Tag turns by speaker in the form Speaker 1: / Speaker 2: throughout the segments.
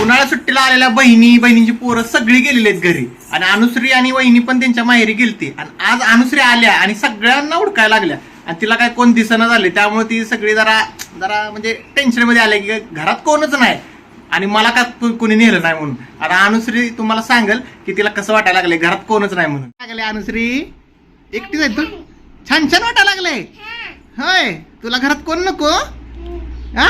Speaker 1: उन्हाळ्या सुट्टीला आलेल्या बहिणी बहिणींची पोरं सगळी गेलेली आहेत घरी. आणि अनुश्री आणि वहिनी पण त्यांच्या माहेरी गेलती. आणि आज अनुश्री आल्या आणि सगळ्यांना उडकायला लागल्या. आणि तिला काय कोण दिसना झाले त्यामुळे ती सगळी जरा जरा म्हणजे टेन्शनमध्ये आले की घरात कोणच नाही. आणि मला का को- कोणी नेलं नाही म्हणून. आता अनुश्री तुम्हाला सांगेल की तिला कसं वाटायला लागले घरात कोणच नाही म्हणून. लागले अनुश्री? एकटीच आहे तू? छान छान वाटायला लागले होय तुला घरात कोण नको? हा?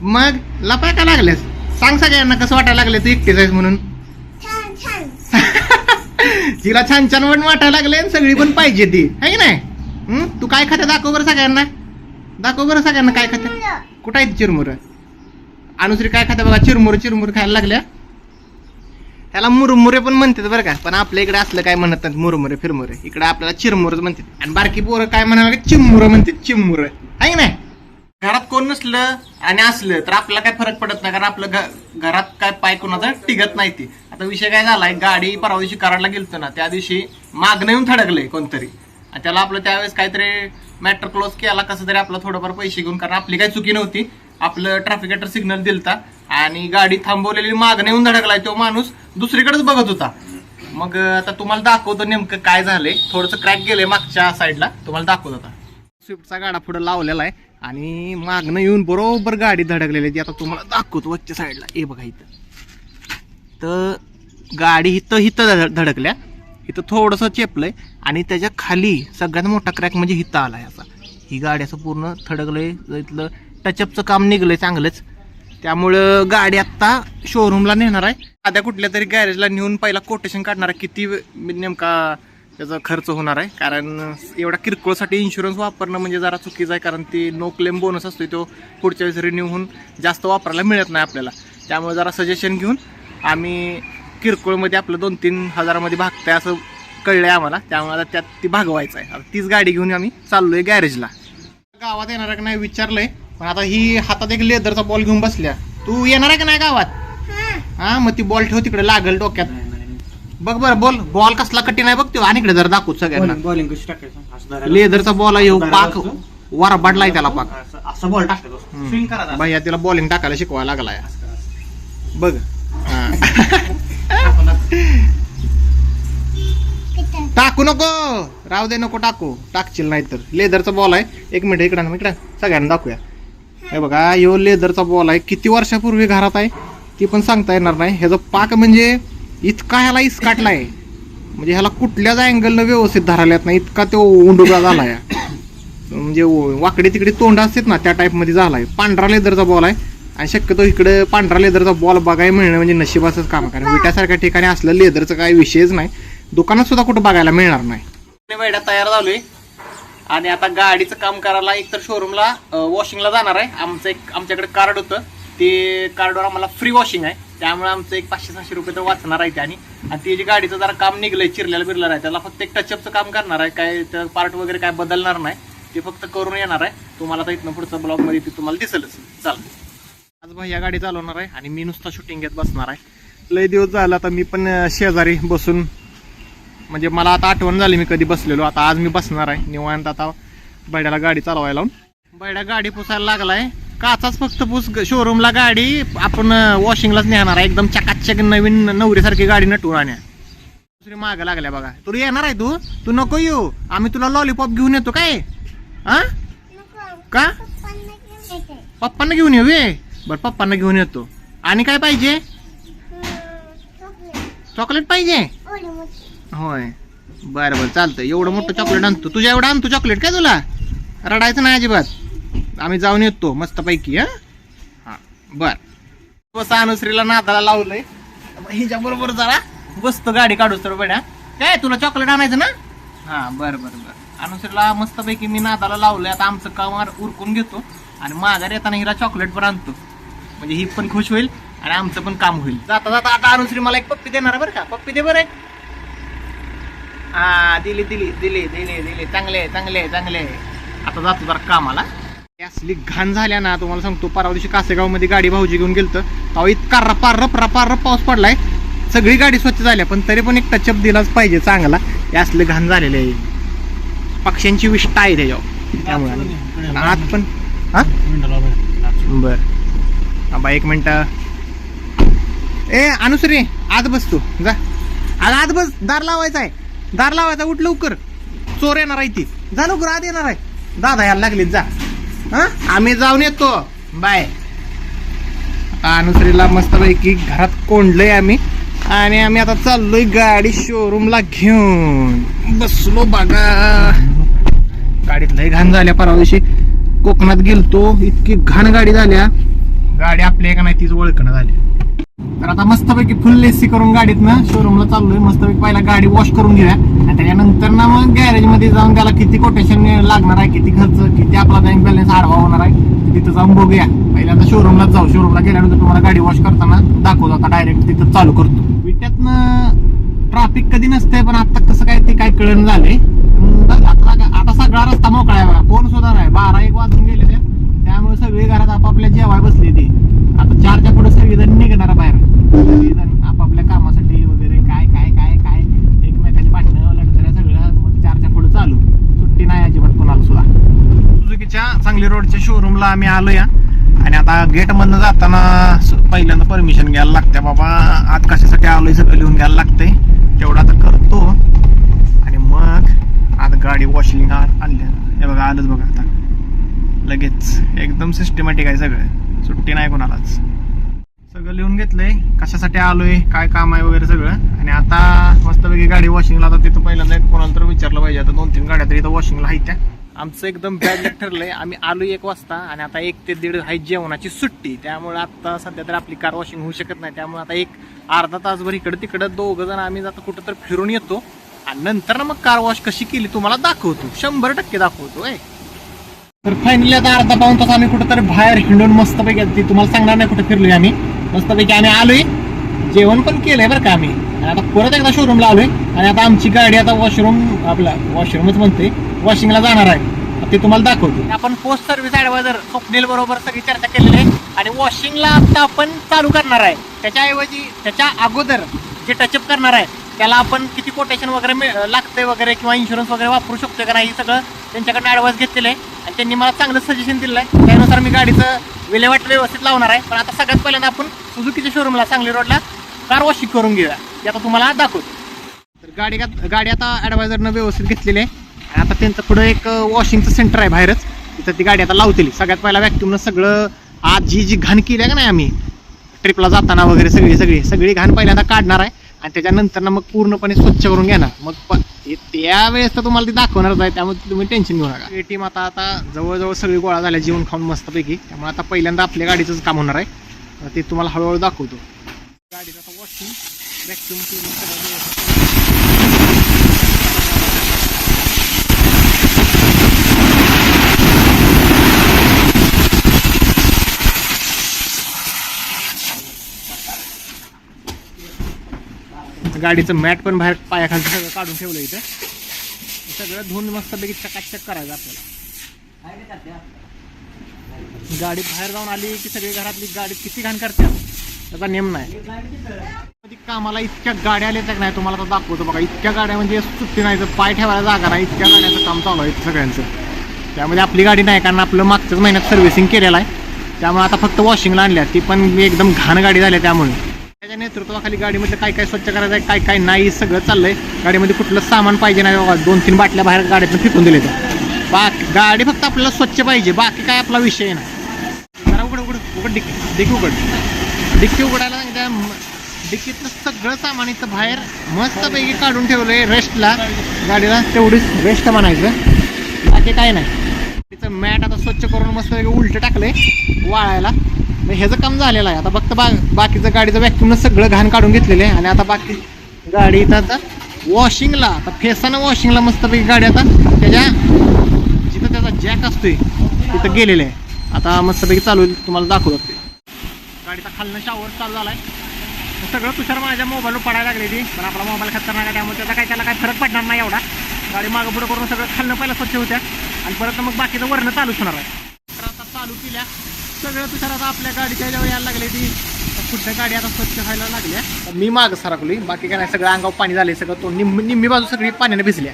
Speaker 1: मग लपाय का लागलेस सांग सगळ्यांना कसं वाटायला लागले तू एकटीच आहेस म्हणून. तिला छान छान पण वाटायला लागले आणि सगळी पण पाहिजे ती. है की नाही? हं? तू काय खाते दाखव बरं सगळ्यांना. दाखव बरं सगळ्यांना काय खाते. कुठं आहे चिरमुर? अनुश्री काय खाते बघा चिरमुर चिरमुर खायला लागल्या. त्याला मुरमुरे पण म्हणतात बरं का पण आपल्या इकडे असलं काय म्हणत नाहीत मुरमुरे फिरमुरे. इकडे आपल्याला चिरमुरच म्हणतात. आणि बारकी पोरं काय म्हणाला चिममुरं म्हणतात चिममुर आहे की नाही? घरात कोण नसलं आणि असलं तर आपल्याला काय फरक पडत नाही कारण आपलं घरात काय पाय कोणाचा टिकत नाही ती. आता विषय काय झालाय गाडी परवा दिवशी कराडला गेलतो ना त्या दिवशी मागणं येऊन थडकलंय कोणतरी. आणि त्याला आपलं त्यावेळेस काहीतरी मॅटर क्लोज केला कसं तरी आपलं थोडंफार पैसे घेऊन कारण आपली काही चुकी नव्हती. आपलं ट्रॅफिकेटर सिग्नल दिलता आणि गाडी थांबवलेली मागणं येऊन धडकलाय तो माणूस दुसरीकडेच बघत होता. मग आता तुम्हाला दाखवतो नेमकं काय झालंय. थोडंसं क्रॅक गेलंय मागच्या साईडला तुम्हाला दाखवत आता. स्विफ्टचा गाडा पुढे लावलेला आहे. आणि मागणं येऊन बरोबर गाडी धडकलेली आहे ती. आता तुम्हाला दाखवतो वरच्या साईडला. ए बघा इथं. तर गाडी इथं इथं धड- धडकल्या. इथं थोडंसं चेपलंय. आणि त्याच्याखाली सगळ्यात मोठा क्रॅक म्हणजे हिथं आला असा. ही गाडी असं पूर्ण थडकलंय. इथलं टचअपचं काम निघलंय चांगलंच. त्यामुळं गाडी आत्ता शोरूमला नेणार आहे. साध्या कुठल्या तरी गॅरेजला नेऊन पहिला कोटेशन काढणार आहे. किती नेमका त्याचा खर्च होणार आहे. कारण एवढा किरकोळसाठी इन्शुरन्स वापरणं म्हणजे जरा चुकीचं आहे. कारण ती नो क्लेम बोनस असतो तो पुढच्या वेळेस रिन्यू होऊन जास्त वापरायला मिळत नाही आपल्याला. त्यामुळे जरा सजेशन घेऊन आम्ही किरकोळमध्ये आपलं दोन तीन हजारामध्ये भागतंय असं कळलंय आम्हाला. त्यामुळे आता त्यात ती भागवायचं आहे. आता तीच गाडी घेऊन आम्ही चाललोय गॅरेजला गावात येणार आहे का नाही विचारलंय. पण आता ही हातात एक लेदरचा बॉल घेऊन बसल्या. तू येणार आहे का नाही गावात? हा. मग ती बॉल ठेव तिकडे लागल डोक्यात. बघ बरं बोल. बॉल कसला कठीण आहे बघ तो. आणि इकडे जर दाखवू सगळ्यांना.
Speaker 2: बॉलिंग कशी टाकायचं? असं धरायला.
Speaker 1: लेदरचा बॉल
Speaker 2: धरायला
Speaker 1: पाक. वारा बाडलाय त्याला पाक.
Speaker 2: असं- असं बॉल स्विंग करायचा
Speaker 1: भैया तिला बॉलिंग टाकायला शिकवायला लागलाय. बघ. हा. टाकू नको. राहू दे नको टाकू. टाकशील नाही तर लेदरचा बॉल आहे. एक मिनिट इकडं ना इकडं. सगळ्यांना दाखवूया. हे बघा ह्यो लेदरचा बॉल आहे. किती वर्षापूर्वी घरात आहे? ती पण सांगता येणार नाही. ह्याचा पाक म्हणजे इतका ह्याला इसकाटलाय म्हणजे ह्याला कुठल्याच अँगलनं व्यवस्थित धरायला येत नाही. इतका तो उंडुगा झालाय. म्हणजे वाकडे तिकडे तोंड असतात ना त्या टाईपमध्ये झालाय. पांढरा लेदरचा बॉल आहे. आणि शक्यतो इकडे पांढरा लेदरचा बॉल बघायला मिळणं म्हणजे नशिबाचंच काम कारण विट्यासारख्या ठिकाणी असलं लेदरचं काही विषयच नाही. दुकानात सुद्धा कुठं बघायला मिळणार नाही. वेड्या तयार झालोय. आणि आता गाडीचं काम करायला एकतर शोरूमला वॉशिंगला जाणार आहे. आमचं एक आमच्याकडे कार्ड होतं. ते कार्डवर आम्हाला फ्री वॉशिंग आहे. त्यामुळे आमचं एक पाचशे सहाशे रुपये तर वाचणार आहे त्याने. आणि ते जे गाडीचं जरा काम निघलंय चिरलेलं बिरलेलं आहे त्याला फक्त एक टचअपचं काम करणार आहे. काय त्या पार्ट वगैरे काय बदलणार नाही. ते फक्त करून येणार आहे. तुम्हाला तर इथनं पुढचं ब्लॉगमध्ये ते तुम्हाला दिसेलच. चाल आज भैया गाडी चालवणार आहे आणि मी नुसता शूटिंग घेत बसणार आहे. लय दिवस झाला आता मी पण शेजारी बसून. म्हणजे मला आता आठवण झाली मी कधी बसलेलो. आता आज मी बसणार आहे. निवांत आता बैड्याला गाडी चालवायला लावून. बैड्या गाडी पुसायला लागलाय. काचाच फक्त पुस शोरूमला गाडी आपण वॉशिंगलाच नेणार आहे. एकदम चकाचक नवीन नवरीसारखी गाडी नटवून आण्या दुसरी मागं लागल्या बघा. तुला येणार आहे तू? तू नको येऊ. आम्ही तुला लॉलीपॉप घेऊन येतो काय? हा का? पप्पांना घेऊन येऊ वे बरं पप्पांना घेऊन येतो. आणि काय पाहिजे? चॉकलेट पाहिजे? होय. बरं बरं चालतं एवढं मोठं चॉकलेट आणतो. तुझ्या एवढं आणतो चॉकलेट काय तुला? रडायचं नाही अजिबात. आम्ही जाऊन येतो मस्तपैकी हां? हा बर. बस अनुश्रीला नादाला लावलंय. हिच्या बरोबर जरा बसतो गाडी काढूस तर बड्या. काय तुला चॉकलेट आणायचं ना? हा बरं बरं बरं. अनुश्रीला मस्तपैकी मी नादाला लावलंय. आता आमचं काम उरकून घेतो आणि माघारी येताना हिला चॉकलेट पण आणतो. म्हणजे ही पण खुश होईल आणि आमचं पण काम होईल. जाता जाता आता अनुश्री मला एक पप्पी देणार आहे बरं का? पप्पी दे बरं एक. हा दिली दिली दिली दिली दिली. चांगले चांगले चांगले. आता जातो जरा कामाला. असली घाण झाल्या ना तुम्हाला सांगतो परवा दिवशी कासेगावमध्ये गाडी भाऊजी घेऊन गेलतं. तेव्हा इतका रपा रप रपा रप पाऊस पडलाय. सगळी गाडी स्वच्छ झाल्या पण तरी पण एक टचअप दिलाच पाहिजे चांगला. हे असले घाण झालेले आहे. पक्ष्यांची विष्ठा आहे त्याच्यावर. त्यामुळे आत पण हा? बर. आबा एक मिनिट. ए अनुसरी आत बस तू. जा. आज आत बस. दार लावायचा आहे. दार लावायचा उठ लवकर. चोर येणार आहे ती. जा लवकर आत येणार आहे. दादा यायला लागले जा. हा? आम्ही जाऊन येतो. बाय. अनुसरीला मस्तपैकी घरात कोंडलंय आम्ही. आणि आम्ही आता चाललोय गाडी शोरूमला घेऊन. बसलो बघा. गाडीत लय घाण झाल्या परवा दिवशी. कोकणात गेलतो इतकी घाण गाडी झाल्या. गाडी आपल्या का नाही तीच ओळखणं झाली. तर आता मस्तपैकी फुल एसी करून गाडीतनं शोरूमला चाललोय. मस्तपैकी पहिला गाडी वॉश करून घेऊया. आणि त्याच्यानंतर ना मग गॅरेजमध्ये जाऊन त्याला किती कोटेशन लागणार आहे किती खर्च किती आपला बँक बॅलन्स आडवा होणार आहे तिथं जाऊन बघूया. पहिल्यांदा शोरूमला जाऊ. शोरूमला गेल्यानंतर तुम्हाला गाडी वॉश करताना दाखवतो. आता डायरेक्ट तिथं चालू करतो. विट्यातनं ट्रॅफिक कधी नसतंय पण आता कसं काय ते काय कळण झालंय. आता सगळा रस्ता मोकळा आहे बघा. कोण सुधार आहे बारा एक वाजून गेले त्यामुळे सगळे घरात आपापल्या जेवाय बसले ते आता चारच्या पुढे सगळेजण निघणार बाहेर. सगळेजण आपापल्या कामासाठी वगैरे काय काय काय काय एकमेकांची भांडणं लढतऱ्या सगळं मग चारच्या पुढे चालू. सुट्टी नाही अजिबात कोणाला सुद्धा. सुझुकीच्या सांगली रोडच्या शोरूमला आम्ही आलो या आणि आता गेटमधनं जाताना स- पहिल्यांदा परमिशन घ्यायला लागते बाबा. आज कशासाठी आलोय सगळं लिहून घ्यायला लागतंय तेवढं आता करतो. आणि मग आता गाडी वॉशिंग आणल्या. हे बघा आलंच बघा आता. लगेच. एकदम सिस्टमॅटिक आहे सगळं. सुट्टी नाही कोणालाच. सगळं लिहून घेतलंय कशासाठी आलोय काय काम आहे वगैरे सगळं. आणि आता मस्तपैकी गाडी वॉशिंगला आता तिथं पहिल्यांदा एक कोणाला तर विचारलं पाहिजे. आता दोन तीन गाड्या तरी इथं वॉशिंगला आहेत त्या. आमचं एकदम बॅड ठरलंय. आम्ही आलो एक वाजता आणि आता एक ते दीड आहे जेवणाची सुट्टी. त्यामुळे आता सध्या तर आपली कार वॉशिंग होऊ शकत नाही. त्यामुळे आता एक अर्धा तासभर इकडं तिकडं दोघं जण आम्ही आता कुठं तर फिरून येतो. आणि नंतर ना मग कार वॉश कशी केली तुम्हाला दाखवतो. शंभर टक्के दाखवतो आहे तर फायनली आता अर्धा पाऊन तास आम्ही कुठेतरी बाहेर हिंडून मस्तपैकी ती तुम्हाला सांगणार नाही कुठं फिरलोय आम्ही. मस्तपैकी आम्ही आलोय. जेवण पण केलंय बरं का आम्ही. आणि आता परत एकदा शोरूमला आलोय. आणि आता आमची गाडी आता वॉशरूम आपला वॉशरूमच म्हणते वॉशिंगला जाणार आहे. ते तुम्हाला दाखवतो. आपण पोस्ट सर्व्हिस ऍडवायझर स्वप्नील बरोबर सगळी चर्चा केलेली आहे आणि वॉशिंगला आता आपण चालू करणार आहे. त्याच्याऐवजी त्याच्या अगोदर जे टचअप करणार आहे त्याला आपण किती कोटेशन वगैरे मिळ- लागतंय वगैरे किंवा इन्शुरन्स वगैरे वापरू शकतो का नाही हे सगळं त्यांच्याकडनं ॲडवाईस घेतलेलं आहे. आणि त्यांनी मला चांगलं सजेशन दिलं आहे त्यानुसार मी गाडीचं विल्हेवाट व्यवस्थित लावणार आहे. पण आता सगळ्यात पहिल्यांदा आपण सुझुकीच्या शोरूमला सांगली रोडला कार वॉशिंग करून घेऊया. ते आता तुम्हाला दाखवतो. तर गाडी गाडी आता ॲडवायझरनं व्यवस्थित घेतलेली आहे. आणि आता त्यांचं पुढं एक वॉशिंगचं सेंटर आहे बाहेरच. तिथं ती गाडी आता लावतील. सगळ्यात पहिला व्हॅक्युमनं सगळं आज जी जी घाण केली आहे का नाही आम्ही ट्रिपला जाताना वगैरे सगळी सगळी सगळी घाण पहिल्यांदा काढणार आहे. आणि त्याच्यानंतर मग पूर्णपणे स्वच्छ करून घेणार. मग त्यावेळेस तर तुम्हाला ती दाखवणारच आहे त्यामुळे तुम्ही टेन्शन घेऊ नका. टीम आता आता जवळजवळ सगळी गोळा झाल्या जेवण खाऊन मस्तपैकी. त्यामुळे आता पहिल्यांदा आपल्या गाडीचंच काम होणार आहे. ते तुम्हाला हळूहळू दाखवतो. गाडीचं आता वॉशिंग व्हॅक्युम क्लिनिंग गाडीचं मॅट पण बाहेर पायाखालचं सगळं काढून ठेवलं इथं. सगळं धुवून मस्तपैकी चकाचक करायचं आपल्याला. गाडी बाहेर जाऊन आली की सगळी घरातली गाडी किती घाण करते त्याचा नेम नाही. कामाला इतक्या गाड्या आल्या तर नाही तुम्हाला तर दाखवतो बघा. इतक्या गाड्या म्हणजे सुट्टी नाही तर पाय ठेवायला जागा नाही इतक्या गाड्याचं काम चालू आहे सगळ्यांचं. त्यामध्ये आपली गाडी नाही कारण आपलं मागच्याच महिन्यात सर्व्हिसिंग केलेलं आहे. त्यामुळे आता फक्त वॉशिंगला आणल्या ती पण एकदम घाण गाडी झाली त्यामुळे. त्याच्या नेतृत्वाखाली गाडीमध्ये काय काय स्वच्छ करायचं आहे काय काय नाही सगळं चाललंय. गाडीमध्ये कुठलं सामान पाहिजे नाही बाबा. दोन तीन बाटल्या बाहेर गाडीतून फेकून दिले तर बाकी गाडी फक्त आपल्याला स्वच्छ पाहिजे. बाकी काय आपला विषय नाही. जरा उघड उघड उघड डिक्की. डिक्की उघड. डिक्की उघडायला एकदा डिक्कीतलं सगळं सामान इथं बाहेर मस्तपैकी काढून ठेवलंय रेस्टला गाडीला तेवढीच रेस्ट म्हणायचं. बाकी काय नाही. तिचं मॅट आता स्वच्छ करून मस्त उलट टाकलंय. वाळायला. मग ह्याचं काम झालेलं आहे. आता फक्त बा बाकीचं गाडीचं व्हॅक्युमनं सगळं घाण काढून घेतलेलं आहे. आणि आता बाकी गाडी इथं आता वॉशिंगला आता फेसानं वॉशिंगला मस्तपैकी गाडी आता त्याच्या जिथं त्याचा जॅक असतोय तिथं गेलेलं आहे. आता मस्तपैकी चालू तुम्हाला दाखवतो ते. गाडीचा खालनं शावर चालू झाला आहे सगळं तुषार माझ्या मोबाईलवर पडायला लागले ती. पण आपला मोबाईल खतरनाक आहे त्यामुळे त्याचा काय त्याला काय फरक पडणार नाही एवढा. गाडी मागं पुढं करून सगळं खालनं पहिला स्वच्छ होत्या. आणि परत मग बाकीचं वरणं चालूच होणार आहे. तर आता चालू केल्या. सगळं तुषार आता आपल्या गाडीच्या जेव्हा यायला लागले ती पुढच्या गाडी आता स्वच्छ व्हायला लागल्या? मी मागं सरकली बाकी काय नाही सगळं अंगावर पाणी झाले सगळं तो निम्मी निम्मी बाजू सगळी पाण्याने भिजल्या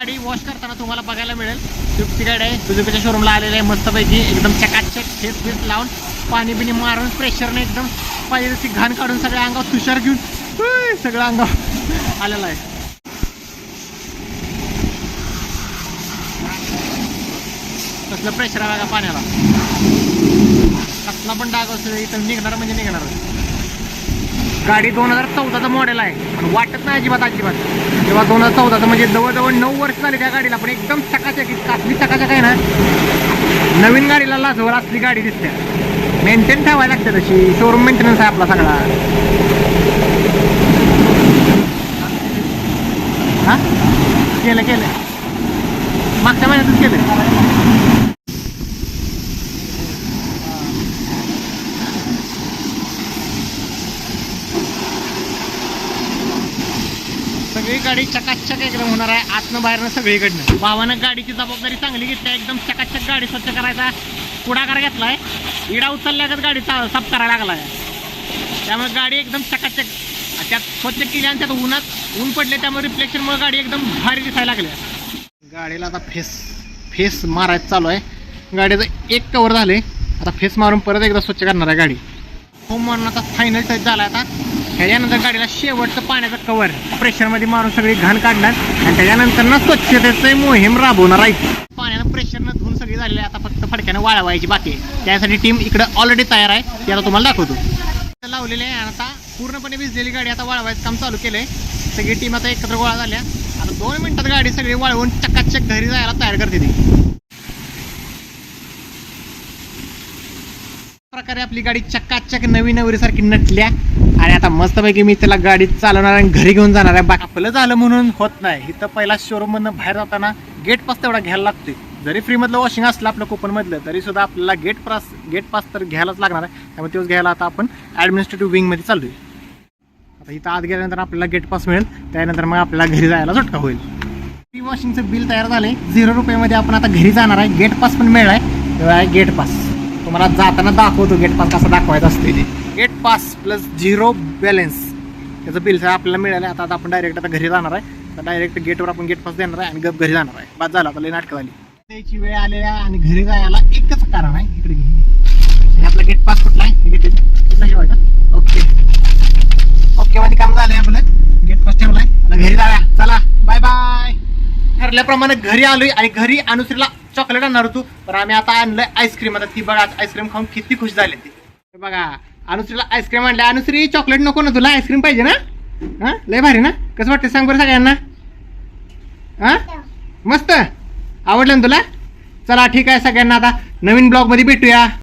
Speaker 1: गाडी वॉश करताना तुम्हाला बघायला मिळेल स्विफ्टची गाडी आहे सुझुकीच्या शोरूमला आलेली आहे मस्तपैकी एकदम चकाचक फेस बीस लावून पाणी बिणी मारून प्रेशरने एकदम पाहिजे तशी घाण काढून सगळ्या अंगावर तुषार घेऊन सगळं अंगावर आलेलं आहे. कसलं प्रेशर आला का पाण्याला. कसला पण डाग असतो इथं निघणार म्हणजे निघणार. गाडी दोन हजार चौदाचं मॉडेल आहे. पण वाटत नाही अजिबात अजिबात. तेव्हा दोन हजार चौदाचं म्हणजे जवळजवळ नऊ वर्ष झाली त्या गाडीला पण एकदम चकाचक कासली चकाचक आहे ना? नवीन गाडीला लाजवर असली गाडी दिसते. मेंटेन ठेवायला लागते तशी. शोरूम मेंटेनन्स आहे आपला सगळा. हां? केलं केलं मागच्या महिन्यातच केलं सगळी चकाचक एकदम होणार आहे आतनं बाहेरनं सगळीकडनं. भावानं गाडीची जबाबदारी चांगली घेतली एकदम चकाचक गाडी स्वच्छ करायचा पुढाकार घेतलाय. इडा उचलल्यागत गाडी साफ करायला लागलाय. त्यामुळे गाडी एकदम चकाचक त्यात स्वच्छ केली आणि त्यात उन्हात ऊन पडले त्यामुळे रिफ्लेक्शनमुळे गाडी एकदम भारी दिसायला लागल्या गाडीला आता फेस फेस मारायचं चालू आहे. गाडीचं एक कवर झाले आता फेस मारून परत एकदा स्वच्छ करणार आहे गाडी. होम मारून आता फायनल टच झाला आता. त्याच्यानंतर गाडीला शेवटचं पाण्याचं कवर प्रेशरमध्ये मारून सगळी घाण काढणार. आणि त्याच्यानंतर ना स्वच्छतेचं मोहीम राबवणार आहे. पाण्यानं प्रेशरनं धुवून सगळी झालेली आता फक्त फडक्यानं वाळवायची बाकी आहे. त्यासाठी टीम इकडं ऑलरेडी तयार आहे. ते तुम्हाला दाखवतो. लावलेले आहे आणि आता पूर्णपणे भिजलेली गाडी आता वाळवायचं काम चालू केलंय. सगळी टीम आता एकत्र गोळा झाल्या. आता दोन मिनिटात गाडी सगळी वाळवून चक्काचक घरी जायला तयार करते ती. प्रकारे आपली गाडी चकाचक नवी नवरीसारखी नटल्या. आणि आता मस्तपैकी मी त्याला गाडी चालवणार आणि घरी घेऊन जाणार आहे. बाकी आपलं झालं म्हणून होत नाही. इथं पहिला शोरूम मधनं बाहेर जाताना गेट पास तेवढा घ्यायला लागतोय. जरी फ्री मधलं वॉशिंग असलं आपलं कुपन मधलं तरी सुद्धा आपल्याला गेट पास गेट पास तर घ्यायलाच लागणार आहे. त्यामुळे तोच घ्यायला आता आपण ऍडमिनिस्ट्रेटिव्ह विंगमध्ये चालतोय आता इथं आत गेल्यानंतर आपल्याला गेट पास मिळेल. त्यानंतर मग आपल्याला घरी जायला सुटका होईल. फ्री वॉशिंगचं बिल तयार झालंय. झिरो रुपयामध्ये आपण आता घरी जाणार आहे. गेट पास पण मिळालाय. आहे गेट पास तुम्हाला जाताना दाखवतो. गेट पास कसा दाखवायचा असते ते. Gate pass plus zero balance त्याचं बिल आपल्याला मिळालं आता आता आपण डायरेक्ट आता घरी जाणार आहे. तर डायरेक्ट गेटवर आपण गेट पास देणार आहे आणि गप घरी जाणार आहे. बाद झाला आता लई नाटकं झाली. त्याची वेळ आलेल्या आणि घरी जायला एकच कारण आहे. इकडे घे. आपला गेट पास कुठला आहे? घेते कुठला ठेवायचा ओके ओके मध्ये काम झालंय आपलं. गेट पास ठेवलाय. आता घरी जाऊया. चला. बाय बाय ठरल्याप्रमाणे घरी आलोय आणि घरी अनुश्रीला चॉकलेट आणणार होतो. पण आम्ही आता आणलंय आईस्क्रीम. आता ती बघा आईस्क्रीम खाऊन किती खुश झाली ती. बघा अनुसरीला आईस्क्रीम आणलं. अनुसरी चॉकलेट नको ना तुला आईस्क्रीम पाहिजे ना? हा? लय भारी ना? कसं वाटतं सांग बरं सगळ्यांना? हा? मस्त? आवडलं ना तुला? चला ठीक आहे सगळ्यांना आता. नवीन ब्लॉगमध्ये भेटूया.